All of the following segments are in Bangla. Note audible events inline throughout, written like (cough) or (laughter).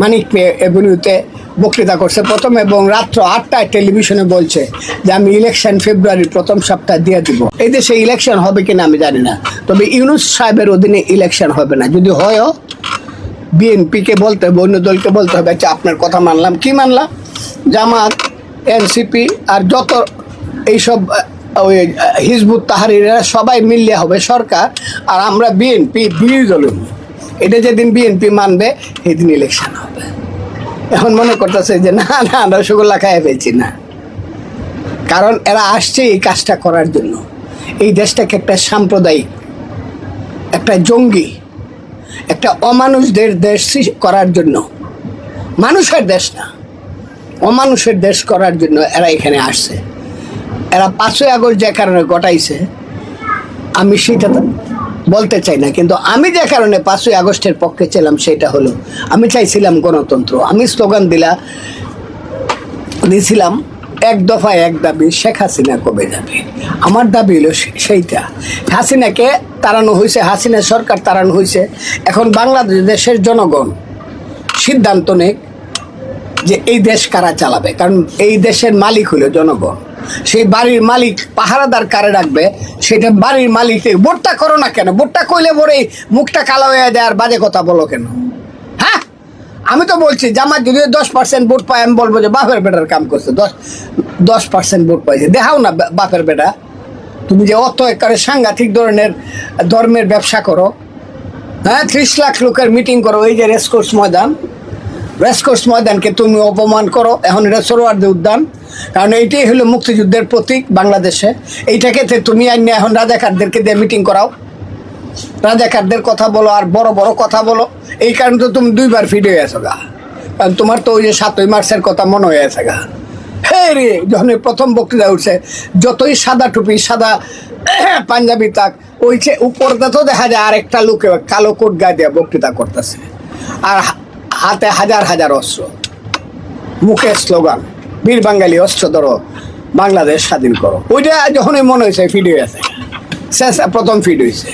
মানিক এভিনিউতে বক্তৃতা করছে। প্রথম এবং রাত্র আটটায় টেলিভিশনে বলছে যে, আমি ইলেকশন ফেব্রুয়ারির প্রথম সপ্তাহ দিয়ে দিব। এই দেশে ইলেকশন হবে কিনা আমি জানি না। তবে ইউনুস সাহেবের অধীনে ইলেকশন হবে না। যদি হয়ও বিএনপিকে বলতে হবে, অন্য দলকে বলতে হবে আচ্ছা আপনার কথা মানলাম। কি মানলাম? জামাত, এনসিপি আর যত এইসব ওই হিজবুত তাহারিরা সবাই মিললে হবে সরকার। আর আমরা বিএনপি বিরোধী দল। এটা যেদিন বিএনপি মানবে, সেদিন ইলেকশন হবে। এখন মনে করতেছে যে, না না রসগোল্লা খাইয়ে ফেলছি না। কারণ এরা আসছে এই কাজটা করার জন্য। এই দেশটাকে একটা সাম্প্রদায়িক, একটা জঙ্গি, একটা অমানুষদের দেশ করার জন্য। মানুষের দেশ না, অমানুষের দেশ করার জন্য এরা এখানে আসছে। এরা পাঁচই আগস্ট যে কারণে ঘটাইছে, আমি সেটা বলতে চাই না, কিন্তু আমি যে কারণে পাঁচই আগস্টের পক্ষে ছিলাম সেটা হলো, আমি চাইছিলাম গণতন্ত্র। আমি স্লোগান দিলা দিয়েছিলাম এক দফায় এক দাবি, শেখ হাসিনা কবে যাবে? আমার দাবি হলো সেইটা। হাসিনাকে তাড়ানো হয়েছে, হাসিনা সরকার তাড়ানো হয়েছে। এখন বাংলাদেশের জনগণ সিদ্ধান্ত নেই যে এই দেশ কারা চালাবে, কারণ এই দেশের মালিক হলো জনগণ। সেই বাড়ির মালিক পাহারাদার কারে রাখবে সেটা বাড়ির মালিকের ভোটটা করো না কেন? ভোটটা কইলে পরে মুখটা কালো হয়ে দেয় আর বাজে কথা বলো কেন? হ্যাঁ? আমি তো বলছি, জামাত যদি দশ পার্সেন্ট ভোট পায়, আমি বলব যে বাপের বেটার কাম করছে। দশ দশ পার্সেন্ট ভোট পাইছে। দেখাও না বাপের বেটা। তুমি যে অত একারে সাংঘাতিক ধরনের ধর্মের ব্যবসা করো হ্যাঁ? ত্রিশ লাখ লোকের মিটিং করো, এই যে রেসকোর্স ময়দান। রেসকোর্স ময়দানকে তুমি অপমান করো, এখন এটা সরোয়ার্দী উদ্যান। কারণ এইটাই হলো মুক্তিযুদ্ধের প্রতীক বাংলাদেশে। এইটাকে তুমি আইনে এখন রাজাকারদেরকে দিয়ে মিটিং করাও। রাজাকারদের কথা বলো আর বড় বড় কথা বলো। এই কারণে তো তুমি দুইবার ফিরে হয়ে গেছো গা। কারণ তোমার তো ওই যে সাতই মার্চের কথা মনে হয়ে গেছে গা। হে রে, যখন প্রথম বক্তৃতা উঠছে, যতই সাদা টুপি, সাদা (coughs) পাঞ্জাবি তাক ওই উপরটা তো দেখা যায় আরেকটা লোকে কালো কোট গায়ে দিয়ে বক্তৃতা করতেছে। আর হাতে হাজার হাজার অস্ত্র। মুখে স্লোগান, বীর বাঙালি অস্ত্র ধরো, বাংলাদেশ স্বাধীন করো। ওইটা যখনই মনে হয়েছে ফিড হয়েছে শেষ, প্রথম ফিড হয়েছে।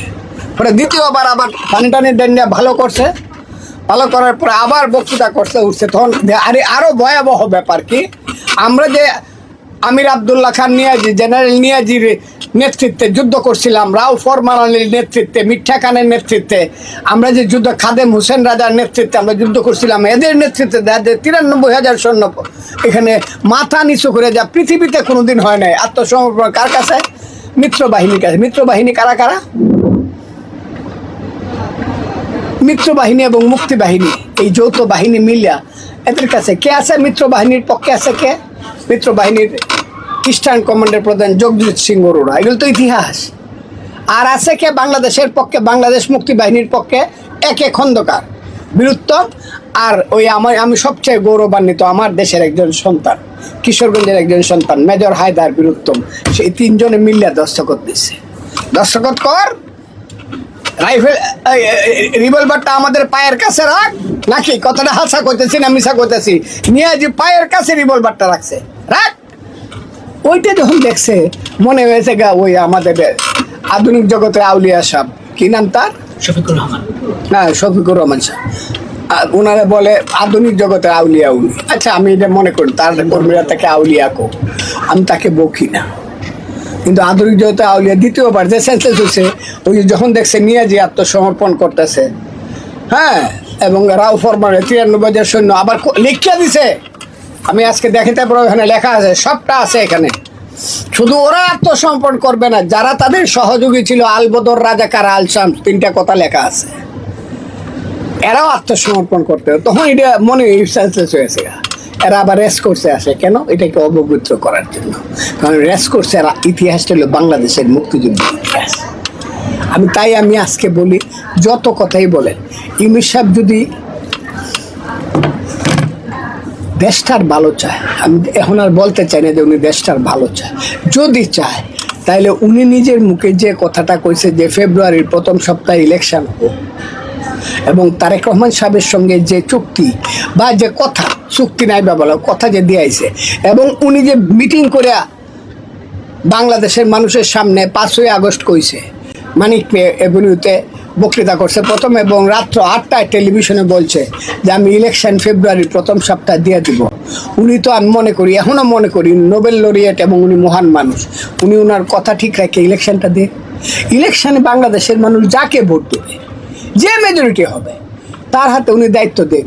পরে দ্বিতীয়বার আবার টানি টানি ডেন্ডা ভালো করছে। ভালো করার পরে আবার বক্তৃতা করছে, উঠছে। তখন আরে আরও ভয়াবহ ব্যাপার কি? আমরা যে আমির আবদুল্লাহ খান নিয়াজি, জেনারেল নিয়াজির নেতৃত্বে যুদ্ধ করছিলাম, রাও ফরমান আলীর নেতৃত্বে, মিঠা খানের নেতৃত্বে। আমরা যে যুদ্ধ, খাদেম হোসেন রাজার নেতৃত্বে আমরা যুদ্ধ করছিলাম, এদের নেতৃত্বে যাদের তিরানব্বই হাজার সৈন্য এখানে মাথা নিচু করে যা পৃথিবীতে কোনোদিন হয় নাই। আত্মসমর্পণ কার কাছে? মিত্র বাহিনীর কাছে। মিত্র বাহিনী কারা কারা? মিত্র বাহিনী এবং মুক্তি বাহিনী এই যৌথ বাহিনী মিলিয়া। এদের কাছে কে আছে? মিত্র বাহিনীর পক্ষে আছে কে? মিত্র বাহিনীর ইস্টার্ন কমান্ডের প্রধান জগজিৎ সিং অরোরা এগুলো তো ইতিহাস। আর আছে কে? বাংলাদেশের পক্ষে, বাংলাদেশ মুক্তি বাহিনীর পক্ষে একে খন্দকার। বীরুত্তম আর ওই আমার, আমি সবচেয়ে গৌরবান্বিত আমার দেশের একজন সন্তান, কিশোরগঞ্জের একজন সন্তান, মেজর হায়দার বীরুত্তম। সেই তিনজনে মিলিয়া দস্তখত দিচ্ছে দস্তখত কর রাইফেল রিভলভারটা আমাদের পায়ের কাছে রাখ। নাকি? কতটা হাসা করতেছি না মিশা করতেছি? নিয়ে যে পায়ের কাছে রিভলভারটা রাখছে। রাখ। ওইটা যখন দেখছে মনে হয়েছে গা ওই আমাদের আধুনিক জগতের আউলিয়া সাহ কি নাম তার? শফিকুর রহমান। হ্যাঁ শফিকুর রহমান সাহ আর ওনারা বলে আধুনিক জগতের আউলিয়া উনি। আচ্ছা আমি এটা মনে করি তার কর্মীরা তাকে আউলিয়া কো। আমি তাকে বকি না। কিন্তু আধুনিক জগতে আউলিয়া দ্বিতীয়বার যে সেন্সেস হচ্ছে ওই যখন দেখছে যে আত্মসমর্পণ করতেছে হ্যাঁ? এবং রাও ফরমানের তিরানব্বই হাজার সৈন্য আবার লিখিয়া দিছে। আমি আজকে দেখিতে পারব এখানে লেখা আছে, সবটা আছে এখানে। শুধু ওরা আত্মসমর্পণ করবে না, যারা তাদের সহযোগী ছিল, আলবদর, রাজাকার আল শামস তিনটা কথা লেখা আছে। এরাও আত্মসমর্পণ করতে তখন এটা মনে সেন্সেস হয়েছে। এরা আবার রেস করছে আসে। কেন? এটাকে অপবিত্র করার জন্য। কারণ রেস করছে এরা ইতিহাসটা হলো বাংলাদেশের মুক্তিযুদ্ধের ইতিহাস। আমি তাই আমি আজকে বলি, যত কথাই বলেন ইমির সাহেব যদি দেশটার ভালো চায়, আমি এখন আর বলতে চাই না যে উনি দেশটার ভালো চায়। যদি চায় তাহলে উনি নিজের মুখে যে কথাটা কইছে যে ফেব্রুয়ারির প্রথম সপ্তাহে ইলেকশন হোক এবং তারেক রহমান সাহেবের সঙ্গে যে চুক্তি বা যে কথা, চুক্তি নাই বা বলা কথা যে দিয়েছে এবং উনি যে মিটিং করে বাংলাদেশের মানুষের সামনে পাঁচই আগস্ট কইছে, মানিক এভিনিউতে বক্তৃতা করছে প্রথম এবং রাত্র আটটায় টেলিভিশনে বলছে যে আমি ইলেকশন ফেব্রুয়ারির প্রথম সপ্তাহ দিয়ে দিব। উনি তো আমি মনে করি এখনও মনে করি নোবেল লরিয়েট এবং উনি মহান মানুষ। উনি ওনার কথা ঠিক রাখে ইলেকশনটা দিয়ে ইলেকশনে বাংলাদেশের মানুষ যাকে ভোট দেবে? যে মেজরিটি হবে তার হাতে উনি দায়িত্ব দেন।